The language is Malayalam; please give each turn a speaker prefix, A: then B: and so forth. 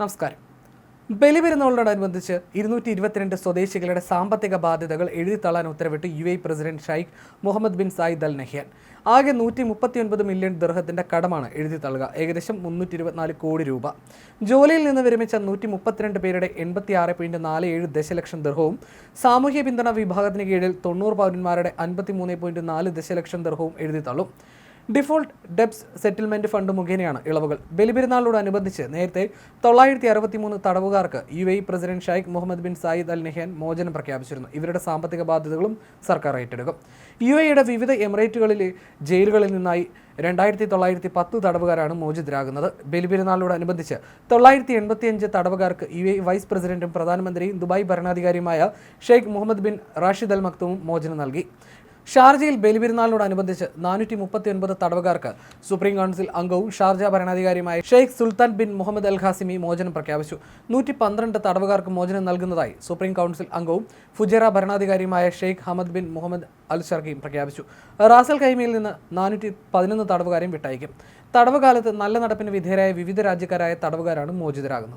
A: നമസ്കാരം. ബലിപെരുന്നാളിനോടനുബന്ധിച്ച് ഇരുന്നൂറ്റി ഇരുപത്തിരണ്ട് സ്വദേശികളുടെ സാമ്പത്തിക ബാധ്യതകൾ എഴുതിത്തള്ളാൻ ഉത്തരവിട്ട് U A president Sheikh Mohammed bin Zayed Al Nahyan. ആകെ നൂറ്റി മുപ്പത്തിയൊൻപത് മില്യൺ ദർഹത്തിന്റെ കടമാണ് എഴുതിത്തള്ളുക. ഏകദേശം മുന്നൂറ്റി ഇരുപത്തിനാല് കോടി രൂപ. ജോലിയിൽ നിന്ന് വിരമിച്ച നൂറ്റി മുപ്പത്തിരണ്ട് പേരുടെ എൺപത്തി ആറ് പോയിന്റ് നാല് ഏഴ് ദശലക്ഷം ദർഹവും സാമൂഹ്യ പിന്തുണ വിഭാഗത്തിന് കീഴിൽ തൊണ്ണൂറ് പൗരന്മാരുടെ അൻപത്തി മൂന്ന് പോയിന്റ് നാല് ദശലക്ഷം ദർഹവും എഴുതിത്തള്ളും. ഡിഫോൾട്ട് ഡെപ്സ് സെറ്റിൽമെന്റ് ഫണ്ട് മുഖേനയാണ് ഇളവുകൾ. ബലിപെരുന്നാളിനോടനുബന്ധിച്ച് നേരത്തെ തൊള്ളായിരത്തി അറുപത്തിമൂന്ന് തടവുകാർക്ക് U A president Sheikh Mohammed bin Zayed Al Nahyan മോചനം പ്രഖ്യാപിച്ചിരുന്നു. ഇവരുടെ സാമ്പത്തിക ബാധ്യതകളും സർക്കാർ ഏറ്റെടുക്കും. യു എയുടെ വിവിധ എമിറേറ്റുകളിലെ ജയിലുകളിൽ നിന്നായി രണ്ടായിരത്തി തൊള്ളായിരത്തി പത്ത് തടവുകാരാണ് മോചിതരാകുന്നത്. ബലിപെരുന്നാളിനോടനുബന്ധിച്ച് തൊള്ളായിരത്തി എൺപത്തിയഞ്ച് തടവുകാർക്ക് യു എ വൈസ് പ്രസിഡന്റും പ്രധാനമന്ത്രിയും Dubai ഭരണാധികാരിയുമായ Sheikh Mohammed bin Rashid Al മക്തവും മോചനം നൽകി. ഷാർജയിൽ ബലിപെരുന്നാളിനോടനുബന്ധിച്ച് നാനൂറ്റി മുപ്പത്തി ഒൻപത് തടവുകാർക്ക് സുപ്രീം കൗൺസിൽ അംഗവും Sharjah ഭരണാധികാരിയുമായ Sheikh Sultan bin Mohammed Al Qasimi മോചനം പ്രഖ്യാപിച്ചു. നൂറ്റി പന്ത്രണ്ട് തടവുകാർക്ക് മോചനം നൽകുന്നതായി സുപ്രീം കൗൺസിൽ അംഗവും Fujairah ഭരണാധികാരിയുമായ Sheikh Hamad bin Mohammed Al ഷർഖിയും പ്രഖ്യാപിച്ചു. റാസൽ കൈമയിൽ നിന്ന് നാനൂറ്റി പതിനൊന്ന് തടവുകാരെയും വിട്ടയക്കും. തടവുകാലത്ത് നല്ല നടപ്പിന് വിധേയരായ വിവിധ രാജ്യക്കാരായ തടവുകാരാണ് മോചിതരാകുന്നത്.